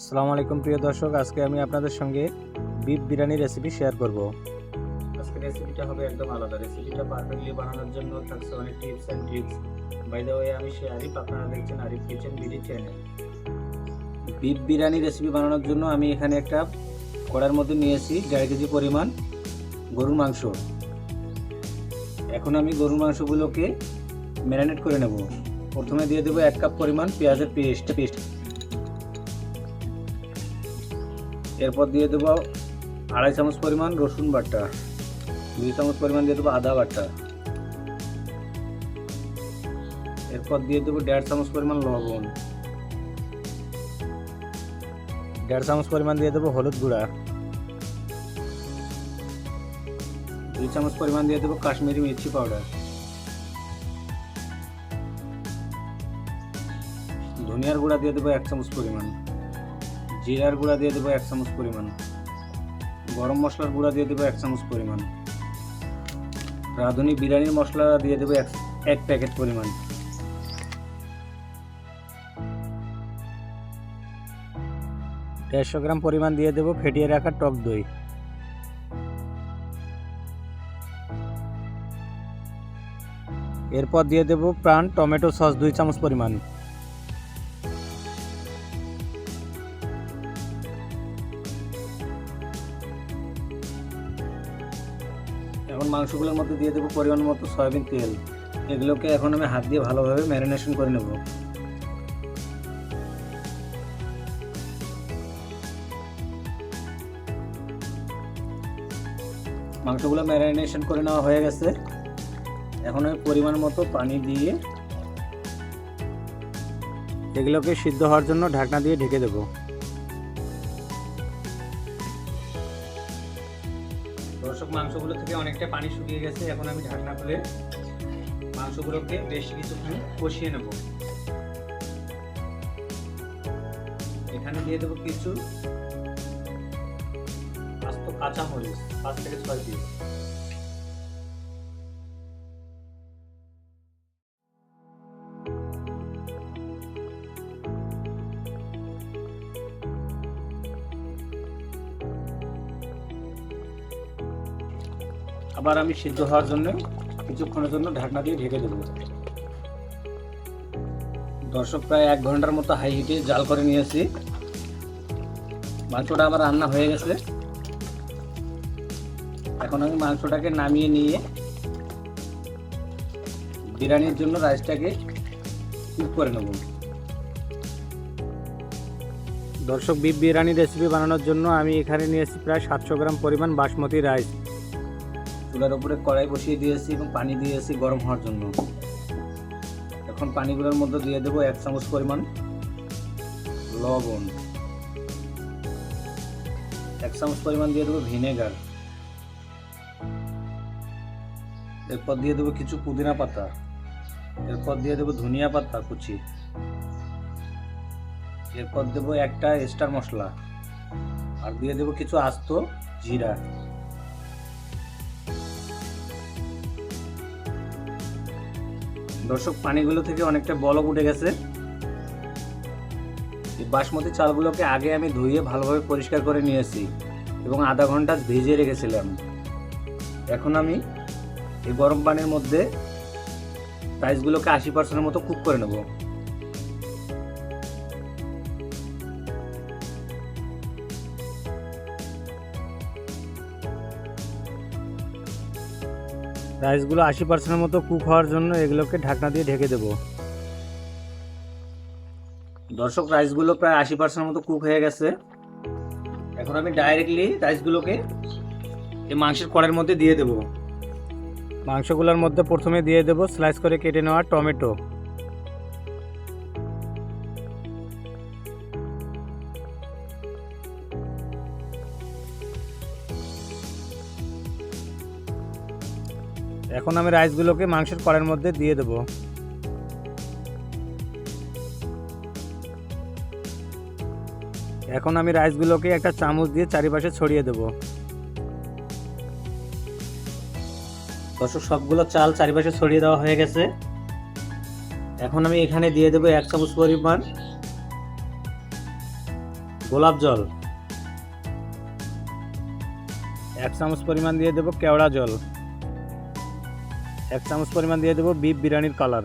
আসসালামু আলাইকুম প্রিয় দর্শক আজকে আমি আপনাদের সঙ্গে বিফ বিরিয়ানি রেসিপি শেয়ার করব। আজকে রেসিপিটা হবে একদম আলাদা। রেসিপিটা পারফেক্টলি বানানোর জন্য থাকছে অনেক tips and tricks by the way আমি সে আরিফ আপনারা দেখছেন Arif kitchen BD channel beef biryani recipe বানানোর জন্য আমি এখানে একটা কড়ার মধ্যে নিয়েছি দেড় কেজি পরিমাণ গরুর মাংস। এখন আমি গরুর মাংসগুলোকে ম্যারিনেট করে নেব। প্রথমে দিয়ে দেবো এক কাপ পরিমাণ পেঁয়াজের পেস্ট পেস্ট এরপর দিয়ে দেবো আড়াই চামচ পরিমাণ রসুন বাটা, দুই চামচ পরিমাণ দিয়ে দেবো আদা বাটা। এরপর দিয়ে দেবো দেড় চামচ পরিমাণ লবণ। দেড় চামচ পরিমাণ দিয়ে দেবো হলুদ গুঁড়া। দুই চামচ পরিমাণ দিয়ে দেবো কাশ্মীরি মির্চি পাউডার। ধনিয়ার গুঁড়া দিয়ে দেবো এক চামচ পরিমাণ। জিরার গুঁড়া দিয়ে দেবো এক চামচ পরিমাণ। গরম মশলার গুঁড়া দিয়ে দেবো এক চামচ পরিমাণ। রাঁধুনি বিরিয়ানির মশলা দিয়ে দেবো এক এক প্যাকেট পরিমাণ। দেড়শো গ্রাম পরিমাণ দিয়ে দেবো ফেটিয়ে রাখা টক দই। এরপর দিয়ে দেবো প্রাণ টমেটো সস দুই চামচ পরিমাণ। এখন মাংসগুলোর মধ্যে দিয়ে দেবো পরিমাণ মতো সয়াবিন তেল। এগুলোকে এখন আমি হাত দিয়ে ভালোভাবে ম্যারিনেশন করে নেব। মাংসগুলো ম্যারিনেশন করে নেওয়া হয়ে গেছে। এখন আমি পরিমাণ মতো পানি দিয়ে এগুলোকে সিদ্ধ হওয়ার জন্য ঢাকনা দিয়ে ঢেকে দেবো। দর্শক মাংসগুলো থেকে অনেকটা পানি শুকিয়ে গেছে। এখন আমি ঢাকনা খুলে মাংসগুলোকে বেশ কিছুক্ষণ কষিয়ে নেব। এখানে দিয়ে দেবো কিছু কাঁচা মরিচ, পাঁচ থেকে ছয় পিস। আবার আমি সিদ্ধ হওয়ার জন্য কিছুক্ষণের জন্য ঢাকনা দিয়ে ঢেকে দেবো। দর্শক প্রায় এক ঘণ্টার মতো হাই হিটে জাল করে নিয়েছি। মাংসটা আবার রান্না হয়ে গেছে। এখন আমি মাংসটাকে নামিয়ে নিয়ে বিরিয়ানির জন্য রাইসটাকে কুক করে নেব। দর্শক বিফ বিরিয়ানি রেসিপি বানানোর জন্য আমি এখানে নিয়েছি প্রায় সাতশো গ্রাম পরিমাণ বাসমতি রাইস। চুলার উপরে কড়াই বসিয়ে দিয়েছি এবং পানি দিয়েছি গরম হওয়ার জন্য। এখন পানিগুলোর মধ্যে দিয়ে দেবো এক চামচ পরিমাণ লবণ। এক চামচ পরিমাণ দিয়ে দেবো ভিনেগার। এরপর দিয়ে দেবো কিছু পুদিনা পাতা। এরপর দিয়ে দেবো ধনিয়া পাতা কুচি। এরপর দেবো একটা স্টার মশলা। আর দিয়ে দেবো কিছু আস্ত জিরা। দর্শক, পানিগুলো থেকে অনেকটা বলক উঠে গেছে। বাসমতি চালগুলোকে আগে আমি ধুয়ে ভালোভাবে পরিষ্কার করে নিয়েছি এবং আধা ঘণ্টা ভিজিয়ে রেখেছিলাম। এখন আমি এই গরম পানির মধ্যে রাইসগুলোকে আশি পার্সেন্টের মতো কুক করে নেব। রাইসগুলো আশি পার্সেন্টের মতো কুক হওয়ার জন্য এগুলোকে ঢাকনা দিয়ে ঢেকে দেবো। দর্শক, রাইসগুলো প্রায় আশি পার্সেন্টের মতো কুক হয়ে গেছে। এখন আমি ডাইরেক্টলি রাইসগুলোকে এই মাংসের কড়ের মধ্যে দিয়ে দেবো। মাংসগুলোর মধ্যে প্রথমে দিয়ে দেবো স্লাইস করে কেটে নেওয়া টমেটো। এখন আমি রাইসগুলোকে মাংসের কড়ের মধ্যে দিয়ে দেবো। এখন আমি রাইসগুলোকে একটা চামচ দিয়ে চারিপাশে ছড়িয়ে দেবো। দর্শক সবগুলো চাল চারিপাশে ছড়িয়ে দেওয়া হয়ে গেছে। এখন আমি এখানে দিয়ে দেবো এক চামচ পরিমাণ গোলাপ জল। এক চামচ পরিমাণ দিয়ে দেবো কেওড়া জল। এক চামচ পরিমাণ দিয়ে দেবো বিফ বিরিয়ানির কালার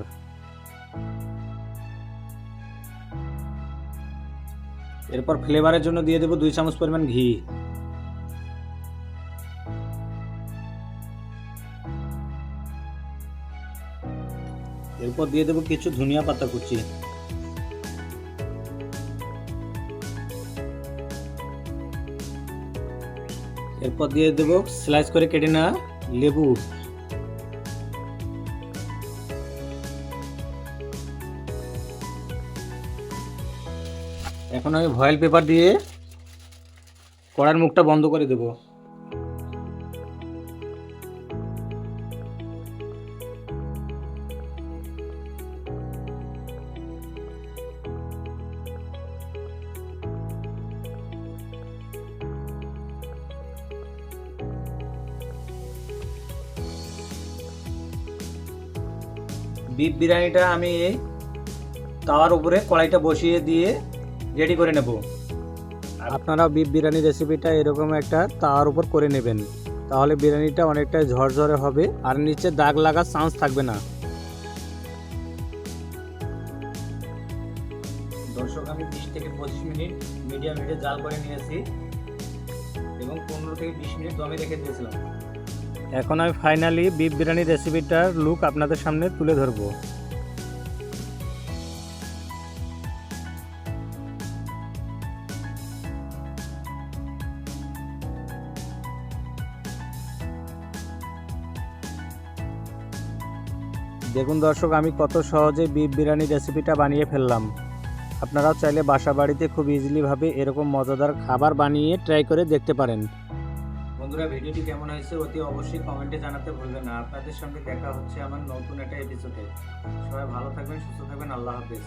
এরপর ফ্লেভারের জন্য দিয়ে দেবো দুই চামচ পরিমাণ ঘি। এরপর দিয়ে দেবো কিছু ধনিয়া পাতা কুচি। এরপর দিয়ে দেবো স্লাইস করে কেটে নেওয়া লেবু। এখন আমি ভয়েল পেপার দিয়ে কড়ার মুখটা বন্ধ করে দেবো। বিফ বিরিয়ানিটা আমি তাওয়ার উপরে কড়াইটা বসিয়ে দিয়ে রেডি করে নেব। আপনারা বিফ বিরিয়ানি রেসিপিটা এরকম একটা তাওয়ার উপর করে নেবেন। তাহলে বিরিয়ানিটা অনেকটা ঝরঝরে হবে আর নিচে দাগ লাগার চান্স থাকবে না। দর্শক আমি বিশ থেকে পঁচিশ মিনিট মিডিয়াম হিটে জাল করে নিয়েছি এবং পনেরো থেকে বিশ মিনিট দমে রেখে দিয়েছিলাম। এখন আমি ফাইনালি বিফ বিরিয়ানি রেসিপিটার লুক আপনাদের সামনে তুলে ধরবো। দেখুন দর্শক, আমি কত সহজে বিফ বিরিয়ানি রেসিপিটা বানিয়ে ফেললাম। আপনারাও চাইলে বাসা বাড়িতে খুব ইজিলিভাবে এরকম মজাদার খাবার বানিয়ে ট্রাই করে দেখতে পারেন। বন্ধুরা, ভিডিওটি কেমন হয়েছে অতি অবশ্যই কমেন্টে জানাতে ভুলবেন না। আপনাদের সঙ্গে দেখা হচ্ছে আমার নতুন একটা এপিসোডে সবাই ভালো থাকবেন, সুস্থ থাকবেন, আল্লাহ হাফেজ।